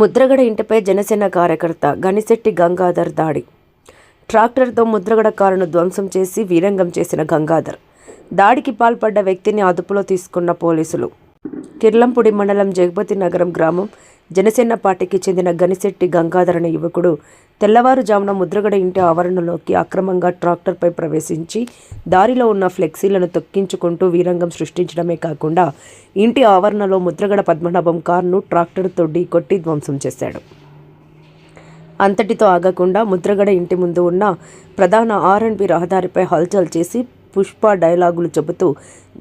ముద్రగడ ఇంటిపై జనసేన కార్యకర్త గనిశెట్టి గంగాధర్ దాడి. ట్రాక్టర్తో ముద్రగడ కారును ధ్వంసం చేసి వీరంగం చేసిన గంగాధర్. దాడికి పాల్పడ్డ వ్యక్తిని అదుపులో తీసుకున్న పోలీసులు. కిర్లంపూడి మండలం జగపతి నగరం గ్రామం జనసేన పార్టీకి చెందిన గనిశెట్టి గంగాధర్ అనే యువకుడు తెల్లవారుజామున ముద్రగడ ఇంటి ఆవరణలోకి అక్రమంగా ట్రాక్టర్పై ప్రవేశించి దారిలో ఉన్న ఫ్లెక్సీలను తొక్కించుకుంటూ వీరంగం సృష్టించడమే కాకుండా ఇంటి ఆవరణలో ముద్రగడ పద్మనాభం కారును ట్రాక్టర్తో ఢీకొట్టి ధ్వంసం చేశాడు. అంతటితో ఆగకుండా ముద్రగడ ఇంటి ముందు ఉన్న ప్రధాన ఆర్ అండ్ బి రహదారిపై హల్చల్ చేసి పుష్ప డైలాగులు చెబుతూ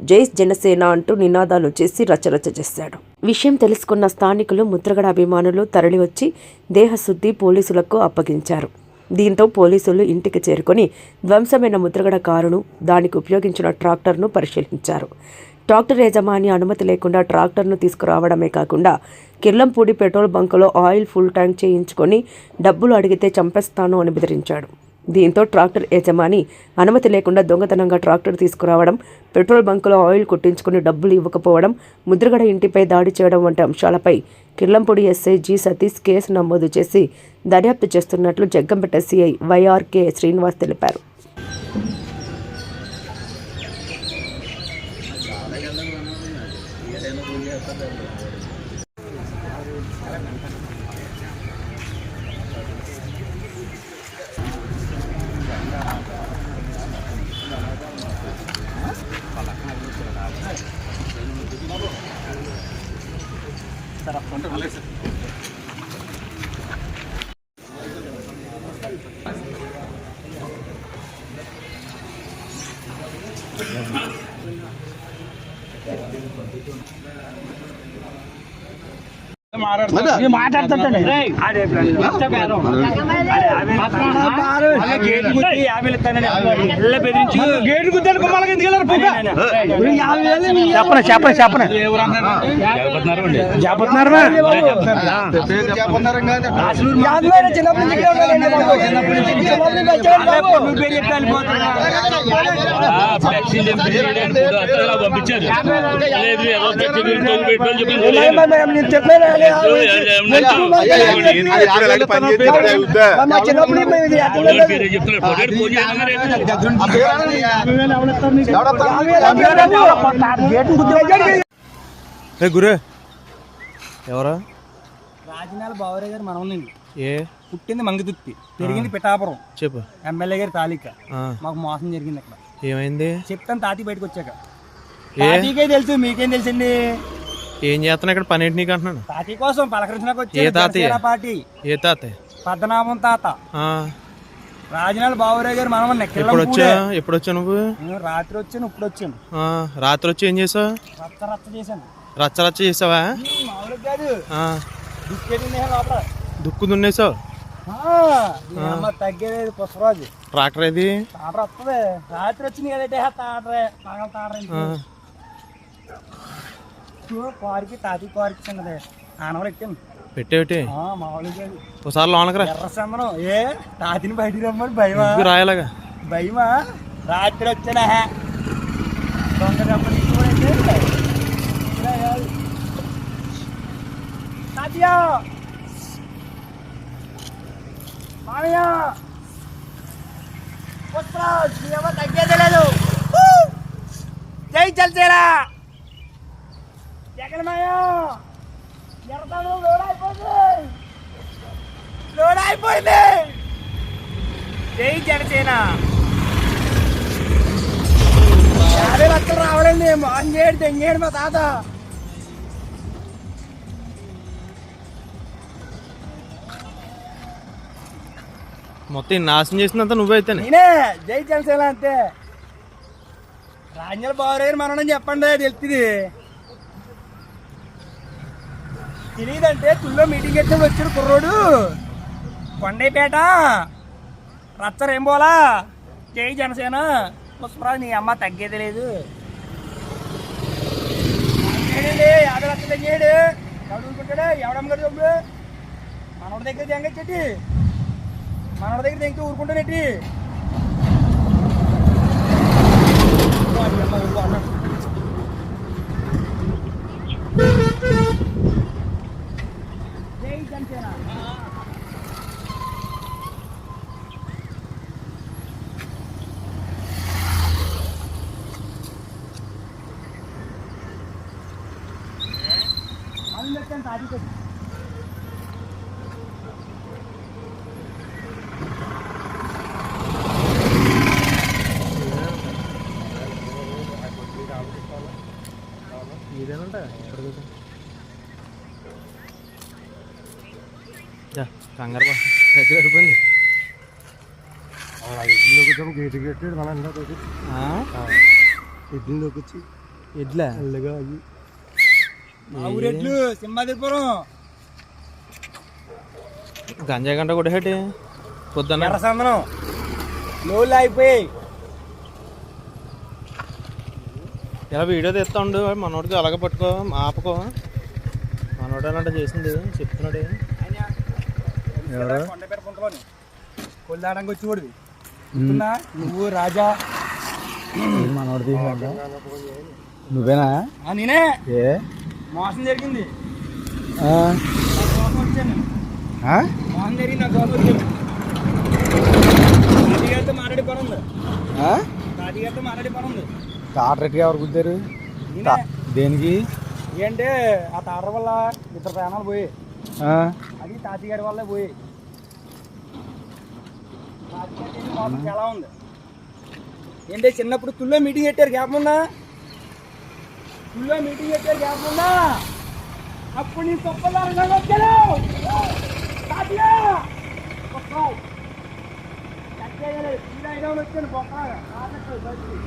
జై జనసేన అంటూ నినాదాలు చేసి రచరచ చేశాడు. విషయం తెలుసుకున్న స్థానికులు ముద్రగడ అభిమానులు తరలివచ్చి దేహశుద్ధి పోలీసులకు అప్పగించారు. దీంతో పోలీసులు ఇంటికి చేరుకొని ధ్వంసమైన ముద్రగడ కారును దానికి ఉపయోగించిన ట్రాక్టర్ను పరిశీలించారు. ట్రాక్టర్ యజమాని అనుమతి లేకుండా ట్రాక్టర్ను తీసుకురావడమే కాకుండా కిర్లంపూడి పెట్రోల్ బంకులో ఆయిల్ ఫుల్ ట్యాంక్ చేయించుకొని డబ్బులు అడిగితే చంపేస్తాను అని బెదిరించాడు. దీంతో ట్రాక్టర్ యజమాని అనుమతి లేకుండా దొంగతనంగా ట్రాక్టర్ తీసుకురావడం పెట్రోల్ బంకులో ఆయిల్ కొట్టించుకుని డబ్బులు ఇవ్వకపోవడం ముద్రగడ ఇంటిపై దాడి చేయడం వంటి అంశాలపై Kirlampudi SI G Satish case నమోదు చేసి దర్యాప్తు చేస్తున్నట్లు జగ్గంపేట సిఐ వైఆర్కే శ్రీనివాస్ తెలిపారు. గేటు గుద్దాను చెప్పను చెప్పను చెప్పను చెప్పుతున్నారా చిన్నప్పటి గురే ఎవరా రాజనాల బావరే గారు మనవనండి ఏ పుట్టింది మంగదుత్తి పెరిగింది పిఠాపురం చెప్పు ఎమ్మెల్యే గారి తాలిక మాకు మోసం జరిగింది అక్కడ ఏమైంది చెప్తాను తాతి బయటకు వచ్చాక ఏ తాతీకే తెలుసు మీకేం తెలుసండి ఏం చేస్తున్నా ఇక్కడ? పని ఏంటి నీకు అంటున్నాను? తాతీ కోసం పలకరించడానికి ఏ వచ్చాను తాతయ్య? పార్టీ. ఏ పద్మనాభం తాత. ఆ, రాజనాల బావరే గారు మనవన్న ఎప్పుడు వచ్చా ఎప్పుడు వచ్చా నువ్వు? రాత్రి వచ్చాను ఇప్పుడు వచ్చాను. ఆ, రాత్రి వచ్చి ఏం చేసావు? రచ్చ రచ్చ చేశాను. రచ్చ రచ్చ చేసావా? కాదు. దుక్కు దున్నేసావు? తగ్గేది పుష్పరాజు ట్రాక్టర్ ఏది? రాత్రి వచ్చింది కదంటే తాటరే పగల తాటరే ఆ, కారుకి తాతి కారుకి చిన్నది ఆనవలు ఎక్కాను పెట్టేవిటి ఆ, మామూలుగా కాదు. ఒకసారి లోనకరా ఎర్ర చందనం ఏ తాతిని బయటికి రమ్మని భయమా దుక్కు రాయలాగా భయమా రాత్రి వచ్చానా హే దొంగ దెబ్బ తీసుకోవడానికి ఇలా కాదు. తాతయ్య మామయ్య పుష్పరాజ్ నీ అమ్మ తగ్గేదే లేదు ఊ! జై చల్చేరా జగన్మయ్య! ఎర్రతను లోడ్ అయిపోయింది లోడ్ అయిపోయింది జై జనసేన. యాభై లక్షలు రావడండి. మోహన్ చేయడు తెంగేడు మా తాత. మొత్తం నాశనం చేసినంత నువ్వే అయితేనే నేనే జై జనసేన అంతే రాజ్యాల బావరేరు మనం చెప్పండి తెలుస్తుంది. తెలియదంటే తుల్లో మీటింగ్ ఎత్తే వచ్చాడు కుర్రోడు. కొండైపేట. రచ్చరేంబోలా ఏం పోలా జై జనసేన. పుష్పరాజు నీ అమ్మ తగ్గేది లేదు. తగ్గేదేలే, యాభై లక్షలు తగ్గేడు. ఎవడు ఊరుకుంటాడు ఎవడమ్మ గారు చెప్పు మనోడి దగ్గర తెంగచ్చేటి మనోడి దగ్గర తెంగి ఊరుకుంటానేటి అన్నాడు జనసేన ఇదేనంట కంగారు బా దగ్గర అయిపోయింది ఇడ్లీలోకి గేట్ కట్టాడు మన ఇడ్లీలోకి వచ్చి ఎడ్లా మెల్లగా అవి మా ఊరెట్లు సింహాదిపురం గంజాయి గంట కొట్టేటి పొద్దున్న. ఎర్రసందనం. లోళ్ళు అయిపోయాయి ఇలా వీడియో తీస్తా ఉండు మనోడికి అలాగే పట్టుకో ఆపుకో. మనోడు అలాంటి చేసింది చెప్తున్నాడు కొల్లాడానికి వచ్చి కూడా? నువ్వు రాజా. మనోడిది? నువ్వేనా? ఆ, నేనే. ఏ? మోసం జరిగింది? మోసం జరిగింది నాకు మోసం వచ్చాను తాతగారితో మాట్లాడి పని ఉంది? తాతగారితో మాట్లాడి పని ఉంది తాటరెట్టిగా ఎవరు కుద్దారు నేనే దేనికి? ఏంటంటే ఆ తాట వల్ల ఇద్దరు ప్రాణాలు పోయి? అది తాతగారి వల్లే పోయి. చాలా ఉంది. ఏంటంటే చిన్నప్పుడు తుల్లో మీటింగ్ పెట్టారు గ్యాప్ ఉందా? తుల్లో మీటింగ్ పెట్టారు గ్యాప్ ఉందా అప్పుడు నీ తొప్పదారు వచ్చాను తాతయ్య ఒక్కో. తాతయ్య గారు, సీదా అయినా వచ్చాను బొక్క తాతయ్య బయటికి.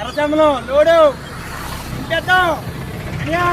ఎర్రచందనం లోడు ఇంపేద్దాం అయ్యా